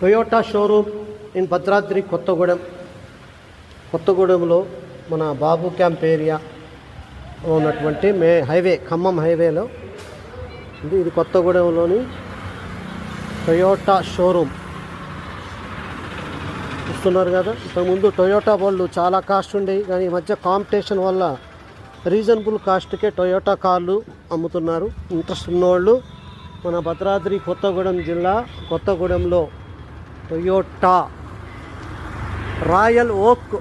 Toyota showroom in Bhadradri Kothagudem కొత్తగూడెంలో మన బాబు camp area ఉన్నటువంటి మే హైవే ఖమ్మం హైవేలో ఇది ఇది కొత్తగూడెంలోని టొయోటా షోరూమ్ చూస్తున్నారు కదా? ఇంతకుముందు టొయోటా వాళ్ళు చాలా కాస్ట్ ఉండేవి కానీ ఈ మధ్య కాంపిటీషన్ వల్ల రీజనబుల్ కాస్ట్కే టొయోటా కార్లు అమ్ముతున్నారు. ఇంట్రెస్ట్ ఉన్నవాళ్ళు మన భద్రాద్రి కొత్తగూడెం జిల్లా కొత్తగూడెంలో టొయోటా రాయల్ ఓక్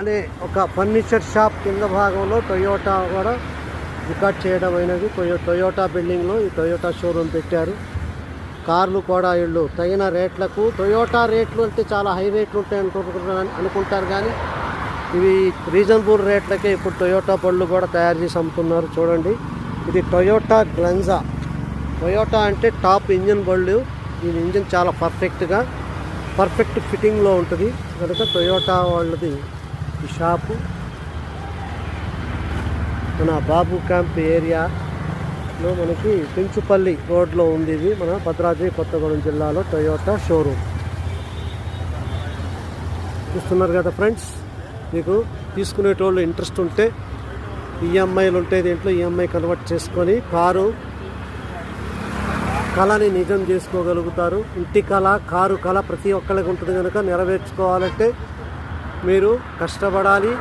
అనే ఒక ఫర్నిచర్ షాప్ కింద భాగంలో టొయోటా కూడా రికార్డ్ చేయడం అయినది టొయోటా బిల్డింగ్లో ఈ టొయోటా షోరూమ్ పెట్టారు. కార్లు కూడా వీళ్ళు తగిన రేట్లకు టొయోటా రేట్లు అంటే చాలా హై రేట్లు ఉంటాయి అనుకుంటున్నారు అనుకుంటారు కానీ ఇవి రీజనబుల్ రేట్లకే ఇప్పుడు టొయోటా పళ్ళు కూడా తయారు చేసి అమ్ముతున్నారు. చూడండి ఇది టొయోటా గ్లంజా టొయోటా అంటే టాప్ ఇంజిన్ బళ్ళు. ఈ ఇంజిన్ చాలా పర్ఫెక్ట్గా పర్ఫెక్ట్ ఫిట్టింగ్లో ఉంటుంది. కనుక టొయోటా వాళ్ళది ఈ షాపు. మన బాబు క్యాంప్ ఏరియాలో మనకి పెంచుపల్లి రోడ్లో ఉంది ఇది. మన భద్రాద్రి కొత్తగూడెం జిల్లాలో టొయోటా షోరూమ్ చూస్తున్నారు కదా ఫ్రెండ్స్? మీకు తీసుకునేటోళ్ళు ఇంట్రెస్ట్ ఉంటే ఈఎంఐలు ఉంటే దీంట్లో ఈఎంఐ కన్వర్ట్ చేసుకొని కారు కళని నిజం చేసుకోగలుగుతారు. ఇంటి కళ కారు కళ ప్రతి ఒక్కరికి ఉంటుంది కనుక నెరవేర్చుకోవాలంటే మీరు కష్టపడాలి.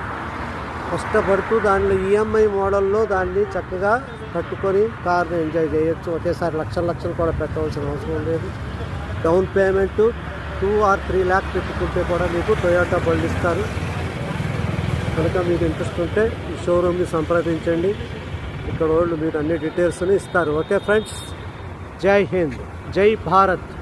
కష్టపడుతూ దానిలో ఈఎంఐ మోడల్లో దాన్ని చక్కగా కట్టుకొని కార్ని ఎంజాయ్ చేయొచ్చు. ఒకేసారి లక్షల లక్షలు కూడా పెట్టవలసిన అవసరం లేదు. Down payment two or three lakh పెట్టుకుంటే కూడా మీకు టొయోటా బండి ఇస్తారు. కనుక మీకు ఇంట్రెస్ట్ ఉంటే ఈ షోరూమ్ని సంప్రదించండి. ఇక్కడ వాళ్ళు మీకు అన్ని డీటెయిల్స్ని ఇస్తారు. Okay friends? जय हिंद जय भारत।